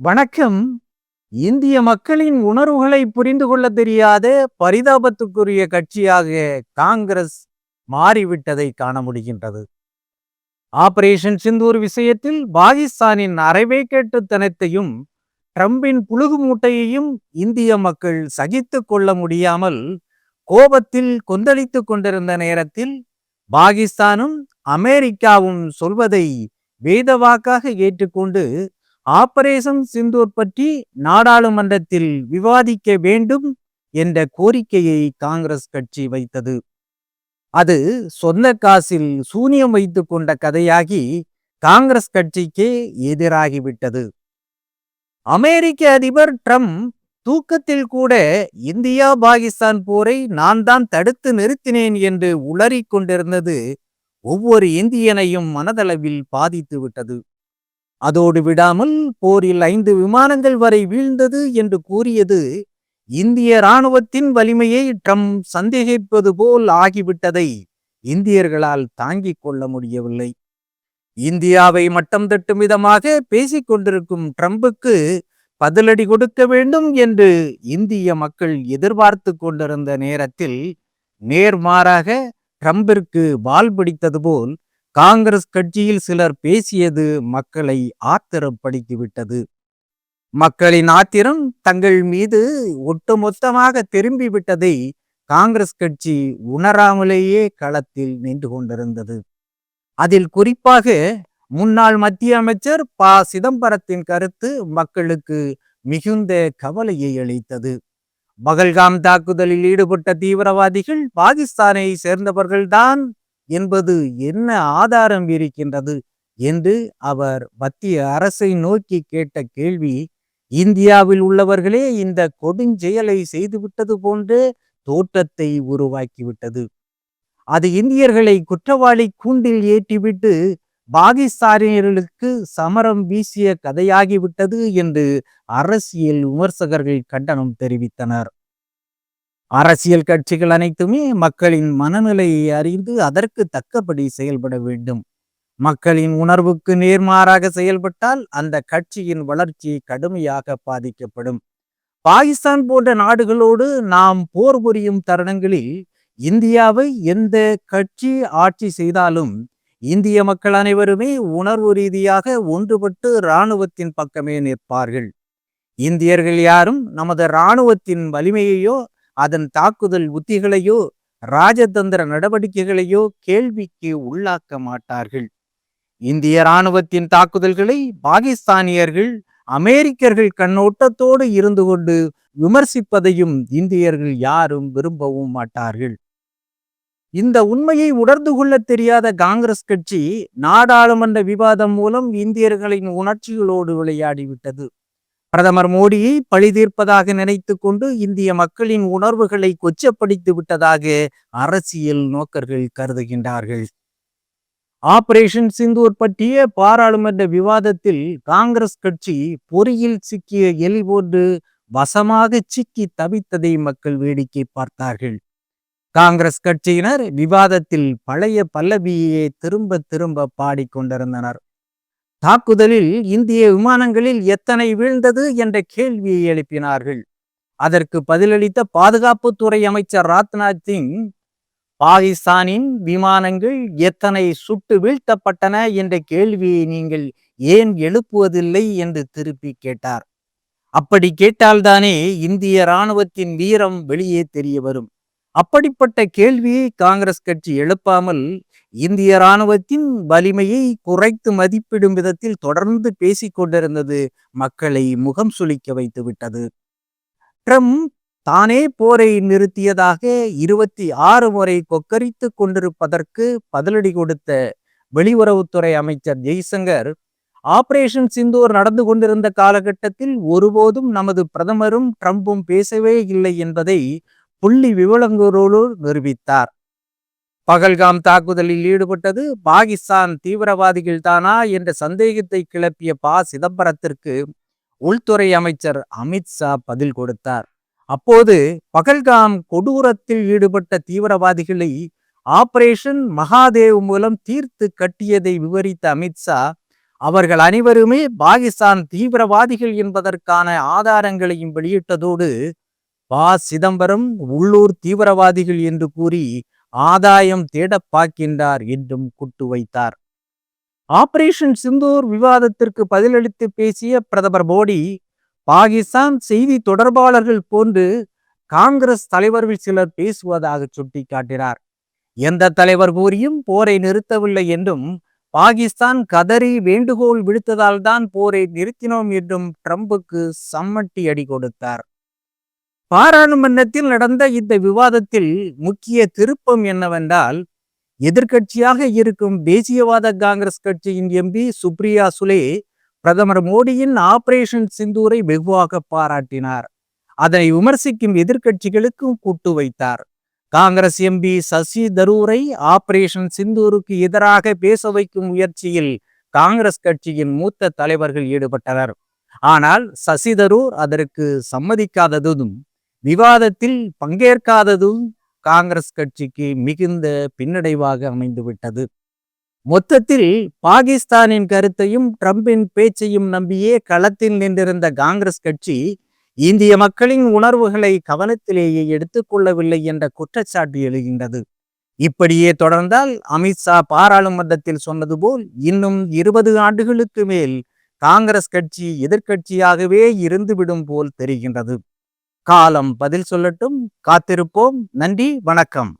வணக்கம். இந்திய மக்களின் உணர்வுகளை புரிந்து கொள்ள தெரியாத பரிதாபத்துக்குரிய கட்சியாக காங்கிரஸ் மாறிவிட்டதை காண முடிகின்றது. ஆபரேஷன் சிந்தூர் விஷயத்தில் பாகிஸ்தானின் அரைவே கேட்டுத்தனத்தையும் ட்ரம்பின் புழுகு மூட்டையையும் இந்திய மக்கள் சகித்துக் கொள்ள முடியாமல் கோபத்தில் கொந்தளித்துக் கொண்டிருந்த நேரத்தில் பாகிஸ்தானும் அமெரிக்காவும் சொல்வதை வேதவாக்காக ஏற்றுக்கொண்டு ஆபரேஷன் சிந்தூர் பற்றி நாடாளுமன்றத்தில் விவாதிக்க வேண்டும் என்ற கோரிக்கையை காங்கிரஸ் கட்சி வைத்தது. அது சொந்த காசில் சூனியம் வைத்து கொண்ட கதையாகி காங்கிரஸ் கட்சிக்கே எதிராகிவிட்டது. அமெரிக்க அதிபர் ட்ரம்ப் தூக்கத்தில் கூட இந்தியா பாகிஸ்தான் போரை நான் தான் தடுத்து நிறுத்தினேன் என்று உளறிக் கொண்டிருந்தது ஒவ்வொரு இந்தியனையும் மனதளவில் பாதித்து விட்டது. அதோடு விடாமல் போரில் ஐந்து விமானங்கள் வரை வீழ்ந்தது என்று கூறியது. இந்திய இராணுவத்தின் வலிமையை ட்ரம்ப் சந்தேகிப்பது போல் ஆகிவிட்டதை இந்தியர்களால் தாங்கிக் கொள்ள முடியவில்லை. இந்தியாவை மட்டம் தட்டும் விதமாக பேசிக் கொண்டிருக்கும் ட்ரம்புக்கு பதிலடி கொடுக்க வேண்டும் என்று இந்திய மக்கள் எதிர்பார்த்து கொண்டிருந்த நேரத்தில் நேர்மாறாக ட்ரம்பிற்கு வால் பிடித்தது போல் காங்கிரஸ் கட்சியில் சிலர் பேசியது மக்களை ஆத்திரப்படுத்திவிட்டது மக்களின் ஆத்திரம் தங்கள் மீது ஒட்டுமொத்தமாக திரும்பிவிட்டதை காங்கிரஸ் கட்சி உணராமலேயே களத்தில் நின்று கொண்டிருந்தது. அதில் குறிப்பாக முன்னாள் மத்திய அமைச்சர் ப. சிதம்பரத்தின் கருத்து மக்களுக்கு மிகுந்த கவலையை அளித்தது. பகல்காம் தாக்குதலில் ஈடுபட்ட தீவிரவாதிகள் பாகிஸ்தானை சேர்ந்தவர்கள்தான் என்பது என்ன ஆதாரம் இருக்கின்றது என்று அவர் மத்திய அரசை நோக்கி கேட்ட கேள்வி இந்தியாவில் உள்ளவர்களே இந்த கொடுஞ்செயலை செய்துவிட்டது போன்ற தோற்றத்தை உருவாக்கிவிட்டது. அது இந்தியர்களை குற்றவாளி கூண்டில் ஏற்றிவிட்டு பாகிஸ்தானியர்களுக்கு சமரம் வீசிய கதையாகிவிட்டது என்று அரசியல் விமர்சகர்கள் கண்டனம் தெரிவித்தனர். அரசியல் கட்சிகள் அனைத்துமே மக்களின் மனநிலையை அறிந்து அதற்கு தக்கபடி செயல்பட வேண்டும். மக்களின் உணர்வுக்கு நேர்மாறாக செயல்பட்டால் அந்த கட்சியின் வளர்ச்சி கடுமையாக பாதிக்கப்படும். பாகிஸ்தான் போன்ற நாடுகளோடு நாம் போர் புரியும் தருணங்களில் இந்தியாவை எந்த கட்சி ஆட்சி செய்தாலும் இந்திய மக்கள் அனைவருமே உணர்வு ரீதியாக ஒன்றுபட்டு இராணுவத்தின் பக்கமே நிற்பார்கள். இந்தியர்கள் யாரும் நமது இராணுவத்தின் வலிமையையோ அதன் தாக்குதல் உத்திகளையோ ராஜதந்திர நடவடிக்கைகளையோ கேள்விக்கு உள்ளாக்க மாட்டார்கள். இந்திய இராணுவத்தின் தாக்குதல்களை பாகிஸ்தானியர்கள் அமெரிக்கர்கள் கண்ணோட்டத்தோடு இருந்து கொண்டு விமர்சிப்பதையும் இந்தியர்கள் யாரும் விரும்பவும் மாட்டார்கள். இந்த உண்மையை உணர்ந்து கொள்ள தெரியாத காங்கிரஸ் கட்சி நாடாளுமன்ற விவாதம் மூலம் இந்தியர்களின் உணர்ச்சிகளோடு விளையாடிவிட்டது. பிரதமர் மோடியை பழி தீர்ப்பதாக நினைத்து கொண்டு இந்திய மக்களின் உணர்வுகளை கொச்சப்படுத்தி விட்டதாக அரசியல் நோக்கர்கள் கருதுகின்றார்கள். ஆபரேஷன் சிந்தூர் பற்றிய பாராளுமன்ற விவாதத்தில் காங்கிரஸ் கட்சி பொறியில் சிக்கிய எல் போன்று வசமாக சிக்கி தவித்ததை மக்கள் வேடிக்கை பார்த்தார்கள். காங்கிரஸ் கட்சியினர் விவாதத்தில் பழைய பல்லவியே திரும்ப திரும்ப பாடிக்கொண்டிருந்தனர் தாக்குதலில் இந்திய விமானங்களில் எத்தனை வீழ்ந்தது என்ற கேள்வியை எழுப்பினார்கள். அதற்கு பதிலளித்த பாதுகாப்புத்துறை அமைச்சர் ராஜ்நாத் சிங் பாகிஸ்தானின் விமானங்கள் எத்தனை சுட்டு வீழ்த்தப்பட்டன என்ற கேள்வியை நீங்கள் ஏன் எழுப்புவதில்லை? என்று திருப்பி கேட்டார். அப்படி கேட்டால்தானே இந்திய இராணுவத்தின் வீரம் வெளியே தெரிய வரும். அப்படிப்பட்ட கேள்வியை காங்கிரஸ் கட்சி எழுப்பாமல் இந்திய இராணுவத்தின் வலிமையை குறைத்து மதிப்பிடும் விதத்தில் தொடர்ந்து பேசிக்கொண்டிருந்தது மக்களை முகம் சுளிக்க வைத்து விட்டது. ட்ரம்ப் தானே போரை நிறுத்தியதாக இருபத்தி ஆறு முறை கொக்கரித்து கொண்டிருப்பதற்கு பதிலடி கொடுத்த வெளியுறவுத்துறை அமைச்சர் ஜெய்சங்கர் ஆபரேஷன் சிந்தூர் நடந்து கொண்டிருந்த காலகட்டத்தில் ஒருபோதும் நமது பிரதமரும் ட்ரம்பும் பேசவே இல்லை என்பதை புள்ளி விவரங்களோடு நிரூபித்தார். பகல்காம் தாக்குதலில் ஈடுபட்டது பாகிஸ்தான் தீவிரவாதிகள் தானா என்ற சந்தேகத்தை கிளப்பிய ப. சிதம்பரத்திற்கு உள்துறை அமைச்சர் அமித்ஷா பதில் கொடுத்தார். அப்போது பகல்காம் கொடூரத்தில் ஈடுபட்ட தீவிரவாதிகளை ஆபரேஷன் மகாதேவ் மூலம் தீர்த்து கட்டியதை விவரித்த அமித்ஷா அவர்கள் அனைவருமே பாகிஸ்தான் தீவிரவாதிகள் என்பதற்கான ஆதாரங்களையும் வெளியிட்டதோடு ப. சிதம்பரம் உள்ளூர் தீவிரவாதிகள் என்று கூறி ஆதாயம் தேடப்பாக்கின்றார் என்றும் குட்டு வைத்தார். ஆபரேஷன் சிந்தூர் விவாதத்திற்கு பதிலளித்து பேசிய பிரதமர் மோடி பாகிஸ்தான் செய்தி தொடர்பாளர்கள் போன்று காங்கிரஸ் தலைவர்கள் சிலர் பேசுவதாக சுட்டிக்காட்டினார். எந்த தலைவர் கூறியும் போரை நிறுத்தவில்லை என்றும் பாகிஸ்தான் கதறி வேண்டுகோள் விடுத்ததால் தான் போரை நிறுத்தினோம் என்றும் ட்ரம்புக்கு சம்மட்டி அடி கொடுத்தார். பாராளுமன்றத்தில் நடந்த இந்த விவாதத்தில் முக்கிய திருப்பம் என்னவென்றால் எதிர்க்கட்சியாக இருக்கும் தேசியவாத காங்கிரஸ் கட்சியின் எம்பி சுப்ரியா சுலே பிரதமர் மோடியின் ஆபரேஷன் சிந்தூரை வெகுவாக பாராட்டினார். அதனை விமர்சிக்கும் எதிர்க்கட்சிகளுக்கும் கூட்டு வைத்தார். காங்கிரஸ் எம்பி சசி தரூரை ஆபரேஷன் சிந்தூருக்கு எதிராக பேச வைக்கும் முயற்சியில் காங்கிரஸ் கட்சியின் மூத்த தலைவர்கள் ஈடுபட்டனர். ஆனால் சசி தரூர் அதற்கு சம்மதிக்காததும் விவாதத்தில் பங்கேற்காததும் காங்கிரஸ் கட்சிக்கு மிகுந்த பின்னடைவாக அமைந்துவிட்டது. மொத்தத்தில் பாகிஸ்தானின் கருத்தையும் ட்ரம்பின் பேச்சையும் நம்பியே களத்தில் நின்றிருந்த காங்கிரஸ் கட்சி இந்திய மக்களின் உணர்வுகளை கவனத்திலேயே எடுத்துக்கொள்ளவில்லை என்ற குற்றச்சாட்டு எழுகின்றது. இப்படியே தொடர்ந்தால் அமித்ஷா பாராளுமன்றத்தில் சொன்னது போல் இன்னும் இருபது ஆண்டுகளுக்கு மேல் காங்கிரஸ் கட்சி எதிர்க்கட்சியாகவே இருந்துவிடும் போல் தெரிகின்றது. காலம் பதில் சொல்லட்டும். காத்திருப்போம். நன்றி. வணக்கம்.